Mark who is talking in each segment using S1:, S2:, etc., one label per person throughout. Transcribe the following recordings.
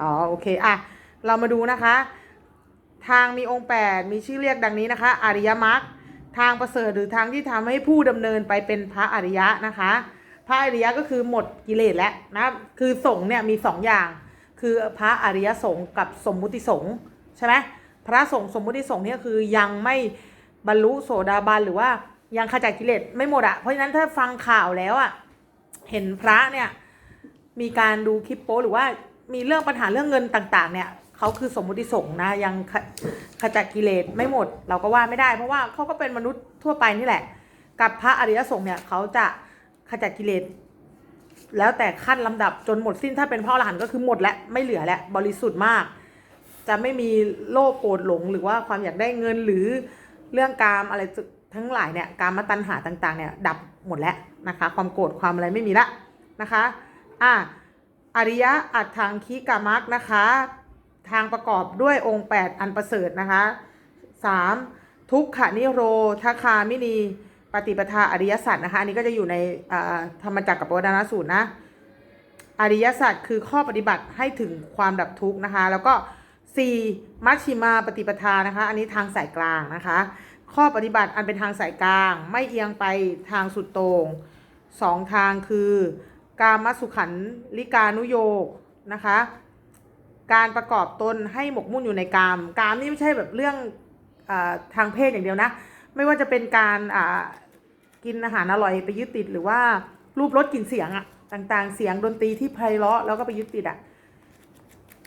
S1: อ๋อโอเคอะเรามาดูนะคะ ทางมีองค์แปดมีชื่อเรียกดังนี้นะคะ อริยมรรคทางประเสริฐหรือทางที่ทำให้ผู้ดำเนินไปเป็นพระอริยะนะคะ พระอริยะก็คือหมดกิเลสแล้วนะคือสงฆ์เนี่ยมีสองอย่าง คือพระอริยสงฆ์กับสมมุติสงฆ์ใช่ไหมพระสงฆ์สมมุติสงฆ์เนี่ยคือยังไม่บรรลุโสดาบันหรือว่ายังขจัดกิเลสไม่หมดอะเพราะฉะนั้นถ้าฟังข่าวแล้วอะเห็นพระเนี่ยมีการดูคลิปโป๊หรือว่า มีเรื่องปัญหาเรื่องเงินต่างๆ เนี่ยเขาคือสมมุติสงฆ์นะยังขขจัดกิเลสไม่หมด เราก็ว่าไม่ได้ เพราะว่าเขาก็เป็นมนุษย์ทั่วไปนี่แหละ กับพระอริยสงฆ์เนี่ยเขาจะขจัดกิเลสแล้วแต่ขั้นลำดับจนหมดสิ้นถ้าเป็นพระอรหันต์ก็คือหมดแล้วไม่เหลือแล้วบริสุทธิ์มาก จะไม่มีโลภโกรธหลง หรือว่าความอยากได้เงินหรือเรื่องกามอะไรทั้งหลายเนี่ยการมาตัญหาต่างๆเนี่ยดับหมดแล้วนะคะ ความโกรธความอะไรไม่มีละนะคะ อะ อริยะอัตถังคิกามักนะคะ ทางประกอบด้วยองค์ 8 อันประเสริฐนะคะ 3. ทุกขานิโรธคามินีปฏิปทาอริยสัจนะคะอันนี้ก็จะอยู่ในธรรมจักรกับปวัตนสูตรนะอริยสัจคือข้อปฏิบัติให้ถึงความดับทุกข์นะคะ แล้วก็ 4. มัชชิมาปฏิปทานะคะ อันนี้ทางสายกลางนะคะ ข้อปฏิบัติอันเป็นทางสายกลาง ไม่เอียงไปทางสุดโต่งสองทางคือ กามสุขันลิกานุโยกนะคะ การประกอบตนให้หมกมุ่นอยู่ในกาม กามนี่ไม่ใช่แบบเรื่องอทางเพศอย่างเดียวนะ ไม่ว่าจะเป็นการกินอาหารอร่อยไปยึดติดหรือว่ารูปรสกลิ่นเสียงอะต่างๆ เสียงดนตรีที่ไพเราะแล้วก็ไปยึดติดอะ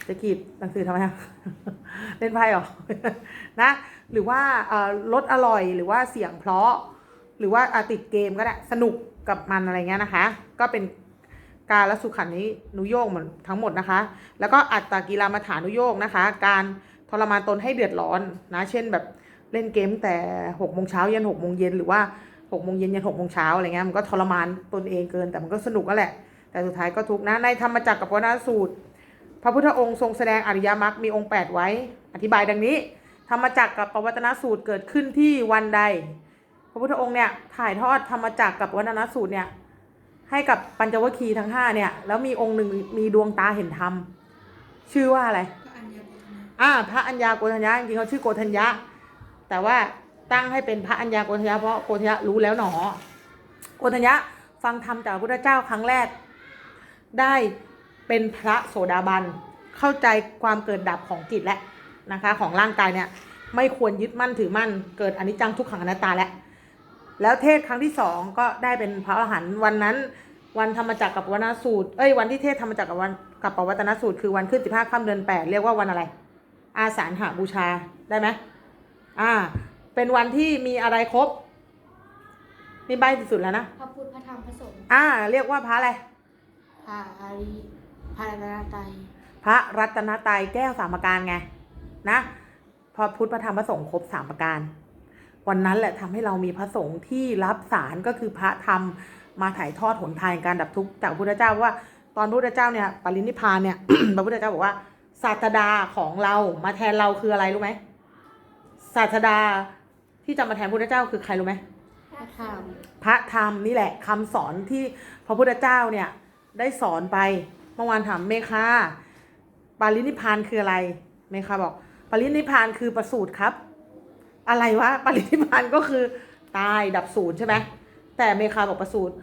S1: จะกีดหนังสือทำไมอะเล่นไพ่หรอนะหรือว่ารสอร่อยหรือว่าเสียงเพราะ หรือว่าติดเกมก็ได้สนุกกับมันอะไรเงี้ยนะคะ ก็เป็น การละสุขันนี้นุโยกเหมือนทั้งหมดนะคะ แล้วก็อัตตากีฬามาฐานุโยกนะคะ การทรมานตนให้เดือดร้อนนะ เช่นแบบเล่นเกมแต่หกโมงเช้ายันหกโมงเย็นหรือว่าหกโมงเย็นยันหกโมงเช้าอะไรเงี้ยมันก็ทรมานตนเองเกินแต่มันก็สนุกก็แหละ แต่สุดท้ายก็ทุกนะในธรรมจักรกับวัตนสูตร พระพุทธองค์ทรงแสดงอริยมรรคมีองค์ 8 ไว้ อธิบายดังนี้ ธรรมจักรกับปวัตนสูตรเกิดขึ้นที่วันใด พระพุทธองค์เนี่ยถ่ายทอดธรรมจักรกับวัตนสูตรเนี่ย ให้กับปัญจวัคคีย์ทั้งห้าเนี่ย แล้วมีองค์หนึ่งมีดวงตาเห็นธรรม ชื่อว่าอะไร
S2: พระอัญญาบุตรนะ
S1: อ่า พระอัญญาโกฏัญญาจริงๆเขาชื่อโกฏัญญะแต่ว่าตั้งให้เป็นพระอัญญาโกฏัญญะเพราะโกฏัญญะรู้แล้วหนอ โกฏัญญะฟังธรรมจากพระพุทธเจ้าครั้งแรก ได้เป็นพระโสดาบันเข้าใจความเกิดดับของจิตและนะคะ ของร่างกายเนี่ย ไม่ควรยึดมั่นถือมั่นเกิดอนิจจังทุกขังอนัตตาแล้ว แล้วเทศครั้งที่สองก็ได้เป็นพระอรหันต์วันนั้น วันธรรมจักรกับวันสูตร เอ้ยวันที่เทศธรรมจักรกับวันกับปวัตนสูตรคือวันขึ้นสิบห้าค่ำเดือนแปดเรียกว่าวันอะไร อาสาฬหาบูชาได้ไหมอ่า เป็นวันที่มีอะไรครบนี่ใบที่สุดแล้วนะ
S2: พระพุทธพระธรรมพระสงฆ์
S1: อ่า เรียกว่าพระอะไร
S2: พระอริพระรัตนตรัย
S1: พระรัตนตรัยแก้วสามประการไงนะพอพุทธพระธรรมพระสงฆ์ครบสามประการ วันนั้นแหละทำให้เรามีพระสงฆ์ที่รับสารก็คือพระธรรมมาถ่ายทอดหนทางการดับทุกข์จากพระพุทธเจ้าว่าตอนพระพุทธเจ้าเนี่ยปรินิพพานเนี่ยพระพุทธเจ้าบอกว่าศาสดาของเรามาแทนเราคืออะไรรู้ไหมศาสดาที่จะมาแทนพระพุทธเจ้าคือใครรู้ไหม
S2: พระธรรม
S1: พระธรรมนี่แหละคำสอนที่พระพุทธเจ้าเนี่ยได้สอนไปเมื่อวานถามเมคาปารินิพพานคืออะไรเมคาบอกปารินิพพานคือประสูตรครับ อะไรวะปรินิพพานก็คือตายดับสูญใช่ไหมแต่เมคาบอกประสูตร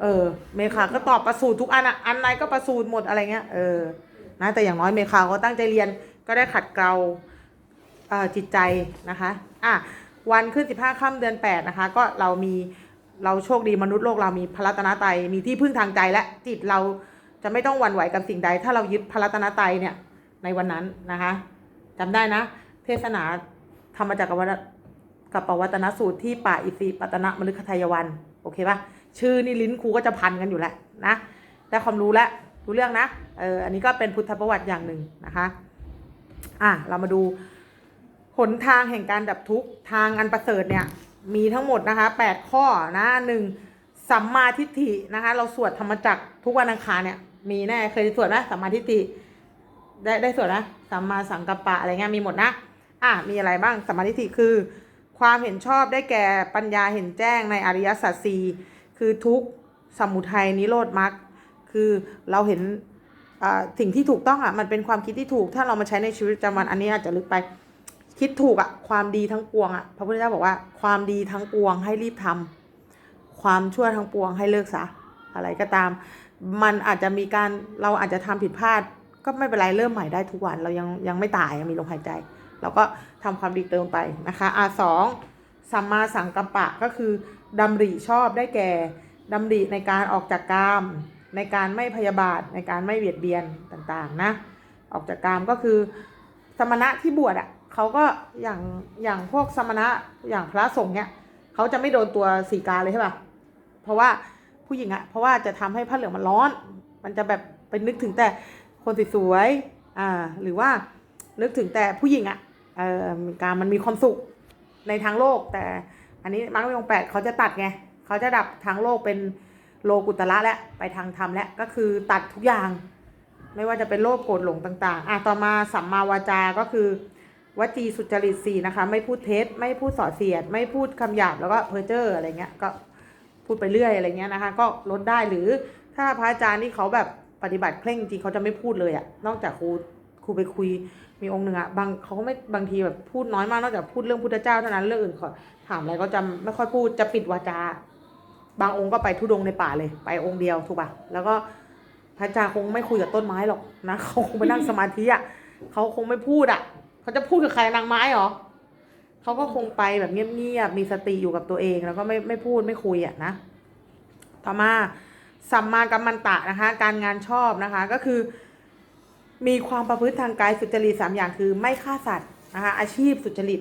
S1: เออ เมคาก็ตอบประสูตรทุกอันอะอันไหนก็ประสูตรหมดอะไรเงี้ยเออนะแต่อย่างน้อยเมคาก็ตั้งใจเรียนก็ได้ขัดเกลาจิตใจนะคะอะวันขึ้น 15ค่ำเดือน 8 นะคะ ก็เรามีเราโชคดีมนุษย์โลกเรามีพระรัตนตรัยมีที่พึ่งทางใจและจิตเราจะไม่ต้องหวั่นไหวกับสิ่งใด ถ้าเรายึดพระรัตนตรัยเนี่ยในวันนั้นนะคะจำได้นะ เทศนา ธรรมจักรวรรดิกับปวัตนสูตรที่ป่าอิสิปตนะมฤคทายวันโอเคปะชื่อนี่ลิ้นครูก็จะพันกันอยู่แล้วนะได้ความรู้แล้วรู้เรื่องนะเอออันนี้ก็เป็นพุทธประวัติอย่างหนึ่งนะคะอะเรามาดูหนทางแห่งการดับทุกข์ทางอันประเสริฐเนี่ยมีทั้งหมดนะคะแปดข้อนะหนึ่งสัมมาทิฏฐินะคะเราสวดธรรมจักรทุกวันอังคารเนี่ยมีแน่เคยสวดไหมสัมมาทิฏฐิได้ได้สวดนะสัมมาสังกัปปะอะไรเงี้ยมีหมดนะ อะมีอะไรบ้างสัมมาทิฏฐิคือ ความเห็นชอบได้แก่ปัญญาเห็นแจ้งในอริยสัจสี่คือทุกสมุทัยนิโรธมรรคคือเราเห็นอ่าสิ่งที่ถูกต้องอะมันเป็นความคิดที่ถูก ถ้าเรามาใช้ในชีวิตประจำวันอันนี้อาจจะลึกไป คิดถูกอะความดีทั้งปวงอะพระพุทธเจ้าบอกว่าความดีทั้งปวงให้รีบทำความชั่วทั้งปวงให้เลิกซะอะไรก็ตาม มันอาจจะมีการเราอาจจะทำผิดพลาด ก็ไม่เป็นไรเริ่มใหม่ได้ทุกวันเรายังยังไม่ตายยังมีลมหายใจ เราก็ทำความดีเติมไปนะคะอะสองสัมมาสังกัปปะก็คือดำริชอบได้แก่ดำริในการออกจากกาม ในการไม่พยาบาท ในการไม่เบียดเบียนต่างๆนะออกจากกามก็คือสมณะที่บวชอะเขาก็อย่างอย่างพวกสมณะอย่างพระสงฆ์เนี่ยเขาจะไม่โดนตัวสีกาเลยใช่ป่ะเพราะว่าผู้หญิงอะเพราะว่าจะทำให้ผ้าเหลืองมันร้อน มันจะแบบไปนึกถึงแต่คนสวยๆอ่าหรือว่านึกถึงแต่ผู้หญิงอะ เออการมันมีความสุขในทางโลก แต่อันนี้มรรคมีองแปดเขาจะตัดไงเขาจะดับทางโลกเป็นโลกุตละและไปทางธรรมและก็คือตัดทุกอย่าง ไม่ว่าจะเป็นโลภโกรธหลงต่างๆอะต่อมาสัมมาวาจาก็คือวจีสุจริตสี่นะคะ ไม่พูดเท็จไม่พูดส่อเสียด ไม่พูดคำหยาบแล้วก็เพ้อเจ้ออะไรเงี้ยก็พูดไปเรื่อยอะไรเงี้ยนะคะ ก็ลดได้หรือถ้าพระอาจารย์ที่เขาแบบปฏิบัติเคร่งจริงเขาจะไม่พูดเลยอะนอกจากครู ครูไปคุยมีองค์หนึ่งอะบางเขาก็ไม่บางทีแบบพูดน้อยมากนอกจากพูดเรื่องพุทธเจ้าเท่านั้นเรื่องอื่นขอถามอะไรก็จะไม่ค่อยพูดจะปิดวาจา บางองค์ก็ไปทุดงในป่าเลย ไปองค์เดียวถูกป่ะแล้วก็พระอาจารย์คงไม่คุยกับต้นไม้หรอกนะเขาคงไปนั่งสมาธิอะเขาคงไม่พูดอะเขาจะพูดกับใครนางไม้เหรอเขาก็คงไปแบบเงียบๆมีสติอยู่กับตัวเองแล้วก็ไม่ไม่พูดไม่คุยอะนะต่อมาสัมมากัมมันตะนะคะ การงานชอบนะคะก็คือ มีความประพฤติทางกายสุจริตสามอย่างคือไม่ฆ่าสัตว์นะคะอาชีพสุจริต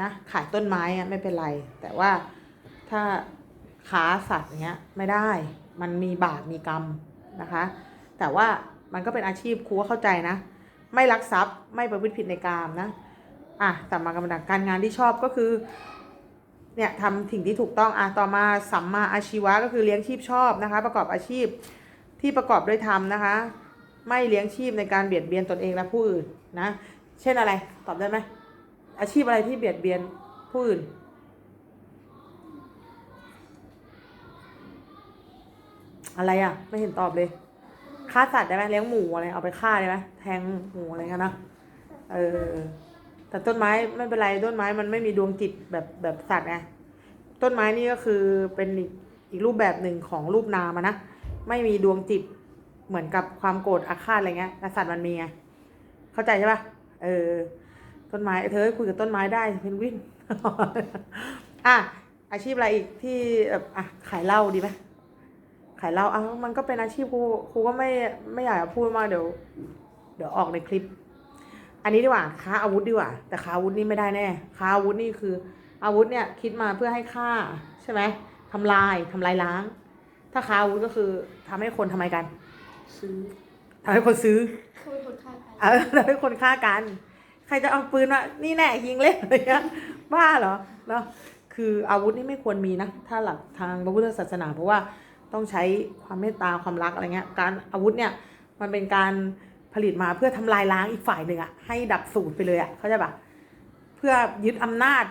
S1: นะขายต้นไม้อะไม่เป็นไร แต่ว่าถ้าค้าสัตว์อย่างเงี้ยไม่ได้มันมีบาปมีกรรมนะคะ แต่ว่ามันก็เป็นอาชีพครูเข้าใจนะ ไม่ลักทรัพย์ไม่ประพฤติผิดในกามนะอะสัมมากรรมฐานการงานที่ชอบก็คือเนี่ยทำสิ่งที่ถูกต้องอะต่อมาสัมมาอาชีวะก็คือเลี้ยงชีพชอบนะคะ ประกอบอาชีพที่ประกอบด้วยธรรมนะคะ ไม่เลี้ยงชีพในการเบียดเบียนตนเองและผู้อื่นนะ เช่นอะไร ตอบได้ไหมอาชีพอะไรที่เบียดเบียนผู้อื่น อะไรอะ ไม่เห็นตอบเลยฆ่าสัตว์ได้ไหมเลี้ยงหมูอะไรเอาไปฆ่าได้ไหมแทงหมูอะไรกันนะเออแต่ต้นไม้ไม่เป็นไรต้นไม้มันไม่มีดวงจิตแบบแบบสัตว์ไงต้นไม้นี่ก็คือเป็นอีกรูปแบบหนึ่งของรูปนามะนะไม่มีดวงจิต เหมือนกับความโกรธอาฆาตอะไรเงี้ยแต่สัตว์มันมีไงเข้าใจใช่ปะเออ ต้นไม้เธอคุยกับต้นไม้ได้เพนกวินอะอาชีพอะไรอีกที่แบบอะขายเหล้าดีไหมขายเหล้าอะมันก็เป็นอาชีพครูครูก็ไม่ไม่อยากพูดมากเดี๋ยว เดี๋ยวออกในคลิป อันนี้ดีกว่าค้าอาวุธดีกว่า แต่ค้าอาวุธนี่ไม่ได้แน่ค้าอาวุธนี่คือ อาวุธเนี่ยคิดมาเพื่อให้ฆ่าใช่ไหมทำลายทำลายล้าง ถ้าค้าอาวุธก็คือทำให้คนทำไมกัน
S2: ซื้อ
S1: ทำให้คนซื้อ
S2: เขาเป็นคนฆ่าใคร
S1: เออทำให้คนฆ่ากัน ใครจะเอาปืนมานี่แน่ยิงเล่นอะไรเงี้ยบ้าเหรอเนาะคืออาวุธนี่ไม่ควรมีนะ ถ้าหลักทางพระพุทธศาสนาเพราะว่าต้องใช้ความเมตตาความรักอะไรเงี้ย การอาวุธเนี่ยมันเป็นการผลิตมาเพื่อทำลายล้างอีกฝ่ายหนึ่งอะให้ดับสูตรไปเลยอะเข้าใจปะเพื่อยึดอำนาจ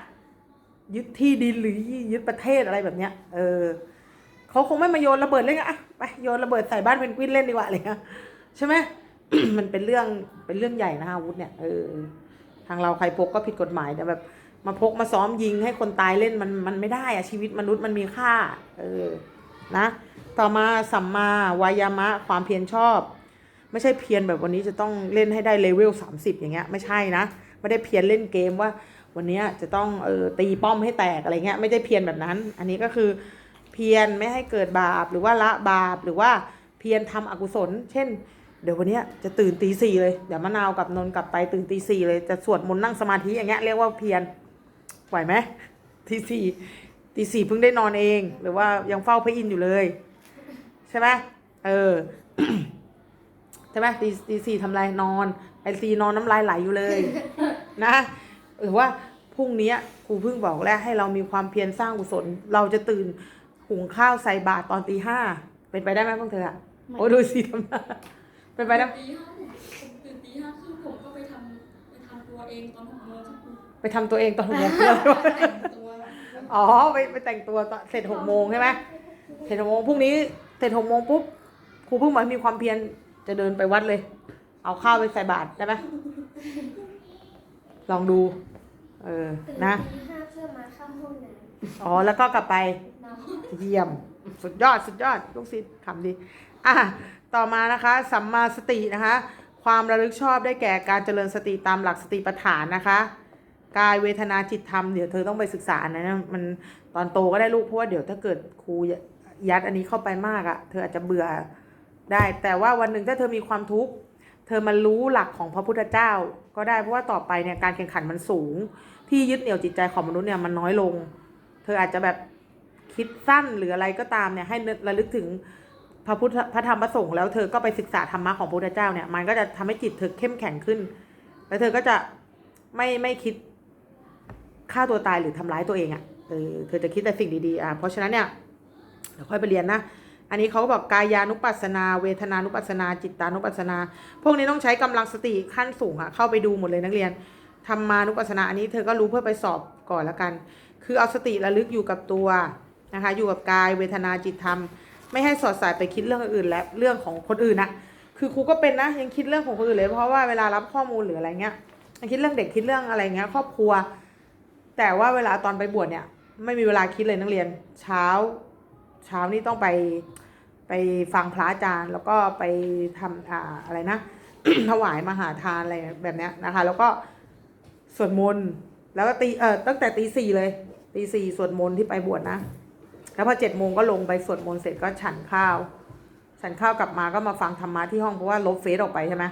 S1: ยึดที่ดินหรือยึดประเทศอะไรแบบเนี้ยเออ เขาคงไม่มาโยนระเบิดเล่นกันอะไปโยนระเบิดใส่บ้านเพนกวินเล่นดีกว่าอะไรเงี้ยใช่ไหมมันเป็นเรื่องเป็นเรื่องใหญ่นะอาวุธเนี่ยเออทางเราใครพกก็ผิดกฎหมายแต่แบบมาพกมาซ้อมยิงให้คนตายเล่นมันมันไม่ได้อะชีวิตมนุษย์มันมีค่า เออนะต่อมาสัมมาวายามะความเพียรชอบ ไม่ใช่เพียรแบบวันนี้จะต้องเล่นให้ได้เลเวล30 อย่างเงี้ยไม่ใช่นะไม่ได้เพียรเล่นเกมว่า วันนี้จะต้องเออตีป้อมให้แตกอะไรเงี้ยไม่ได้เพียรแบบนั้น อันนี้ก็คือ เพียรไม่ให้เกิดบาปหรือว่าละบาปหรือว่าเพียรทำอกุศล เช่น เดี๋ยววันนี้จะตื่นตีสี่เลยเดี๋ยวมะนาวกับนนท์กลับไปตื่นตีสี่เลยจะสวดมนต์นั่งสมาธิอย่างเงี้ยเรียกว่าเพียรไหวไหมตีสี่ตีสี่เพิ่งได้นอนเอง หรือว่ายังเฝ้าพระอินทร์อยู่เลย ใช่ไหมเออใช่ไหมตีตีสี่ทำไรนอนไอซีนอนน้ำลายไหลอยู่เลย นะหรือว่าพรุ่งนี้ครูเพิ่งบอกแล้วให้เรามีความเพียรสร้างกุศล เราจะตื่น หุงข้าวใส่บาตรตอนตีห้าเป็นไปได้ไหมพวกเธออะโอ้ดูสิทำหน้าเป็นไปได้
S3: ตีห้าผมตื่นตีห้าครึ่งผมก็ไปทำไปทำตัวเองตอนหกโมงครับคุณ
S1: ไปทำตัวเองตอนหกโมงเพื่ออะไรวะ
S3: แต่งตัว
S1: อ๋อไปไปแต่งตัวตอนเสร็จหกโมงใช่ไหมเสร็จหกโมงพรุ่งนี้เสร็จหกโมงปุ๊บครูเพิ่งบอกให้มีความเพียรจะเดินไปวัดเลย เอาข้าวไปใส่บาตรได้ไหมลองดู เออนะ
S2: ตีห้าเพื่อมาเข้าห้องน้
S1: อ๋อแล้วก็กลับไปำ
S2: น้ำ
S1: เยี่ยม สุดยอดสุดยอดลูกศิษย์คำดีอะต่อมานะคะ สัมมาสตินะคะ ความระลึกชอบได้แก่การเจริญสติตามหลักสติปัฏฐานนะคะกายเวทนาจิตธรรมเดี๋ยวเธอต้องไปศึกษานะมันตอนโตก็ได้ลูกเพราะว่าเดี๋ยวถ้าเกิดครูยัดอันนี้เข้าไปมากอะ่ะ เธออาจจะเบื่อได้ แต่ว่าวันหนึ่งถ้าเธอมีความทุกข์เธอมารู้หลักของพระพุทธเจ้า ก็ได้เพราะว่าต่อไปเนี่ยการแข่งขันมันสูง ที่ยึดเหนี่ยวจิตใจของมนุษย์เนี่ยมันน้อยลง เธออาจจะแบบ คิดสั้นหรืออะไรก็ตามเนี่ยให้ระลึกถึงพระพุทธพระธรรมพระสงฆ์แล้วเธอก็ไปศึกษาธรรมะของพระพุทธเจ้าเนี่ยมันก็จะทำให้จิตเธอเข้มแข็งขึ้น แล้วเธอก็จะไม่ไม่คิดฆ่าตัวตายหรือทำร้ายตัวเองอะ่ะเออเธอจะคิดแต่สิ่งดีๆอะเพราะฉะนั้นเนี่ยเดี๋ยวค่อยไปเรียนนะอันนี้เขาก็บอกกายานุปัสนา เวทนานุปัสนา จิตานุปัสนา พวกนี้ต้องใช้กำลังสติขั้นสูงอะเข้าไปดูหมดเลยนักเรียนธรรมานุปัสนาอันนี้เธอก็รู้เพื่อไปสอบก่อนล้วกัน คือเอาสติระลึกอยู่กับตัว นะคะ อยู่กับกายเวทนาจิตธรรม ไม่ให้สอดสายไปคิดเรื่องอื่นและเรื่องของคนอื่นนะคือครูก็เป็นนะยังคิดเรื่องของคนอื่นเลย เพราะว่าเวลารับข้อมูลหรืออะไรเงี้ยยังคิดเรื่องเด็กคิดเรื่องอะไรเงี้ยครอบครัว แต่ว่าเวลาตอนไปบวชเนี่ย ไม่มีเวลาคิดเลยนักเรียนเช้า เช้านี่ต้องไปไปฟังพระอาจารย์ แล้วก็ไปทำอ่าอะไรนะถวายมหาทานอะไรแบบเนี้ยนะคะ แล้วก็สวดมนต์แล้วก็ตีเออตั้งแต่ตีสี่เลยตีสี่สวดมนต์ที่ไปบวชนะ แล้วพอเจ็ดโมงก็ลงไปสวดมนต์เสร็จก็ฉันข้าว ฉันข้าวกลับมาก็มาฟังธรรมะที่ห้องเพราะว่าลบเฟซออกไปใช่ไหม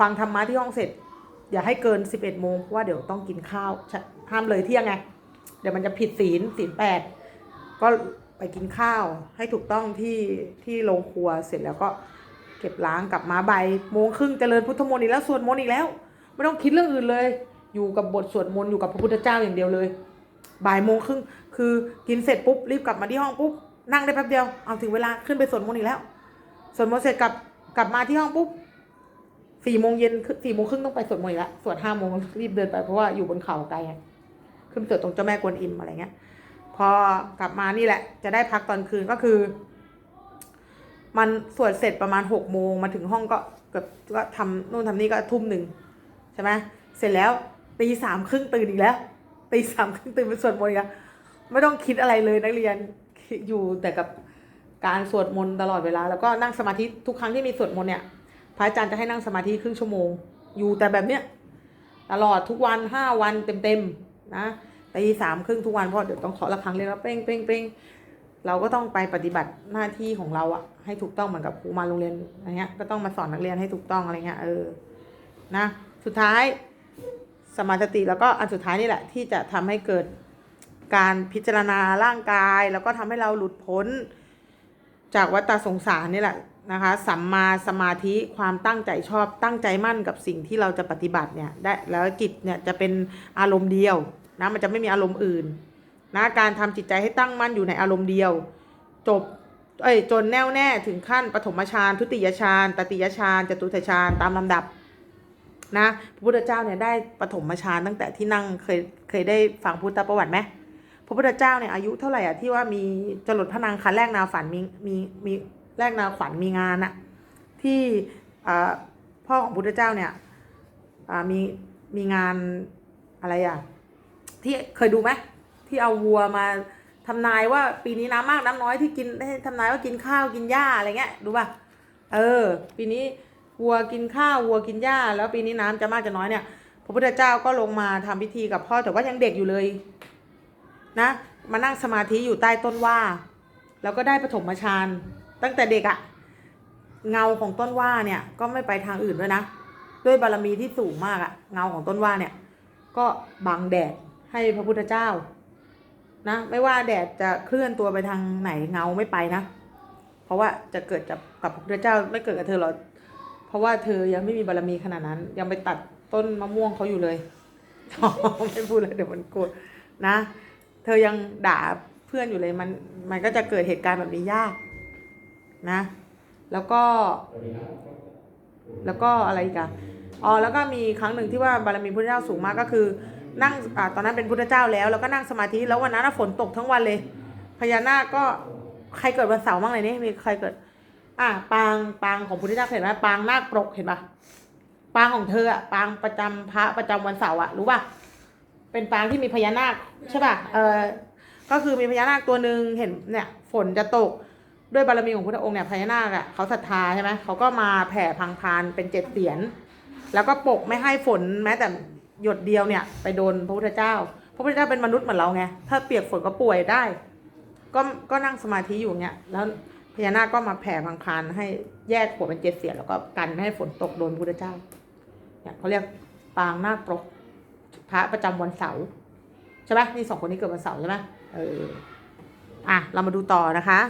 S1: ฟังธรรมะที่ห้องเสร็จ อย่าให้เกินสิบเอ็ดโมงเพราะว่าเดี๋ยวต้องกินข้าวห้ามเลยเที่ยงไงเดี๋ยวมันจะผิดศีลศีลแปดก็ไปกินข้าวให้ถูกต้องที่ที่โรงครัวเสร็จแล้วก็เก็บล้างกลับมาบ่ายโมงครึ่งเจริญพุทธมนต์อีกแล้วสวดมนต์อีกแล้ว ไม่ต้องคิดเรื่องอื่นเลย อยู่กับบทสวดมนต์อยู่กับพระพุทธเจ้าอย่างเดียวเลย บ่ายโมงครึ่งคือกินเสร็จปุ๊บรีบกลับมาที่ห้องปุ๊บนั่งได้แป๊บเดียวเอาถึงเวลาขึ้นไปสวดมนต์อีกแล้วสวดมนต์เสร็จกลับกลับมาที่ห้องปุ๊บสี่โมงเย็นสี่โมงครึ่งต้องไปสวดมนต์อีกแล้วสวดห้าโมงรีบเดินไปเพราะว่าอยู่บนเขาไกลขึ้นสวดตรงเจ้าแม่กวนอิมอะไรเงี้ย พอกลับมานี่แหละ จะได้พักตอนคืนก็คือ มันสวดเสร็จประมาณหกโมงมาถึงห้องก็เกือบก็ทำนู่นทำนี่ก็ทุ่มหนึ่งใช่ไหมเสร็จแล้วตีสามครึ่งตื่นอีกแล้ว ตีสามครึ่งตื่นไปสวดมนต์กแล้วไม่ต้องคิดอะไรเลยนักเรียนอยู่แต่กับการสวดมนต์ตลอดเวลา แล้วก็นั่งสมาธิทุกครั้งที่มีสวดมนต์เนี่ยพระอาจารย์จะให้นั่งสมาธิครึ่งชั่วโมง อยู่แต่แบบเนี้ยตลอดทุกวันห้าวันเต็มๆนะตีสามครึ่งทุกวันเพราะเดี๋ยวต้องเคาะระฆังเรียกว่าเป้งเป้งเป้งเราก็ต้องไปปฏิบัติหน้าที่ของเราอะให้ถูกต้องเหมือนกับครูมาโรงเรียนอะไรเงี้ยก็ต้องมาสอนนักเรียนให้ถูกต้องอะไรเงี้ยเออนะสุดท้าย สมาธิแล้วก็อันสุดท้ายนี่แหละ ที่จะทำให้เกิดการพิจารณาร่างกาย แล้วก็ทำให้เราหลุดพ้น จากวัฏสงสารนี่แหละนะคะสัมมาสมาธิความตั้งใจชอบตั้งใจมั่นกับสิ่งที่เราจะปฏิบัติเนี่ยได้แล้วจิตเนี่ยจะเป็นอารมณ์เดียวนะมันจะไม่มีอารมณ์อื่นนะการทำจิตใจให้ตั้งมั่นอยู่ในอารมณ์เดียว จบเอ้ยจนแน่วแน่ถึงขั้นปฐมฌานทุติยฌานตติยฌานจตุตฌานตามลำดับ นะพระพุทธเจ้าเนี่ยได้ปฐมฌานตั้งแต่ที่นั่งเคยเคยได้ฟังพุทธประวัติไหมพระพุทธเจ้าเนี่ยอายุเท่าไหร่อะที่ว่ามีจรดพระนางคันแรกนาฝันมีมีมีแรกนาขวัญมีงานอะที่พ่อของพุทธเจ้าเนี่ยมีมีงานอะไรอะที่เคยดูไหมที่เอาวัวมาทำนายว่าปีนี้น้ำมากน้ำน้อยที่กินให้ทำนายว่ากินข้าวกินหญ้าอะไรเงี้ยดูป่ะเออ ปีนี้ วัวกินข้าววัวกินหญ้า แล้วปีนี้น้ำจะมากจะน้อยเนี่ยพระพุทธเจ้าก็ลงมาทำพิธีกับพ่อแต่ว่ายังเด็กอยู่เลยนะมานั่งสมาธิอยู่ใต้ต้นว่า แล้วก็ได้ปฐมฌานตั้งแต่เด็กอะเงาของต้นว่าเนี่ยก็ไม่ไปทางอื่นด้วยนะ ด้วยบารมีที่สูงมากอะเงาของต้นว่าเนี่ย ก็บังแดดให้พระพุทธเจ้านะไม่ว่าแดดจะเคลื่อนตัวไปทางไหนเงาไม่ไปนะ เพราะว่าจะเกิดกับพระพุทธเจ้าไม่เกิดกับเธอหรอก เพราะว่าเธอยังไม่มีบารมีขนาดนั้น ยังไปตัดต้นมะม่วงเขาอยู่เลยไม่พูดเลยเดี๋ยวมันโกรธนะ เธอยังด่าเพื่อนอยู่เลยมันมันก็จะเกิดเหตุการณ์แบบนี้ยากนะ แล้วก็ แล้วก็อะไรกอะอ๋อแล้วก็มีครั้งหนึ่งที่ว่าบารมีพุทธเจ้าสูงมากก็คือ นั่งอ่าตอนนั้นเป็นพุทธเจ้าแล้ว แล้วก็นั่งสมาธิแล้ววันนั้นฝนตกทั้งวันเลย พญานาคก็ใครเกิดวันเสาร์บ้างเลยนี่มีใครเกิด อะปางปางของพุทธเจ้าเห็นไหมปางนาคปรกเห็นปะปางของเธออะปางประจำพระประจำวันเสาร์อะรู้ป่ะเป็นปางที่มีพญานาคใช่ป่ะเออก็คือมีพญานาคตัวหนึ่งเห็นเนี่ยฝนจะตกด้วยบารมีของพุทธองค์เนี่ยพญานาคอะเขาศรัทธาใช่ไหมเขาก็มาแผ่พังพานเป็นเจ็ดเสียน แล้วก็ปกไม่ให้ฝนแม้แต่หยดเดียวเนี่ย ไปโดนพระพุทธเจ้า พระพุทธเจ้าเป็นมนุษย์เหมือนเราไงถ้าเปียกฝนก็ป่วยได้ ก็ก็นั่งสมาธิอยู่เนี่ยแล้ว ญานาคก็มาแผ่พังพานให้แยกหัวเป็นเจ็ดเสียนแล้วก็กันไม่ให้ฝนตกโดนพระพุทธเจ้าเนี่ยเขาเรียกปางนาคปรกพระประจำวันเสาร์ใช่ไหมนี่สองคนนี้เกิดวันเสาร์ใช่ไหมเอออะเรามาดูต่อนะคะ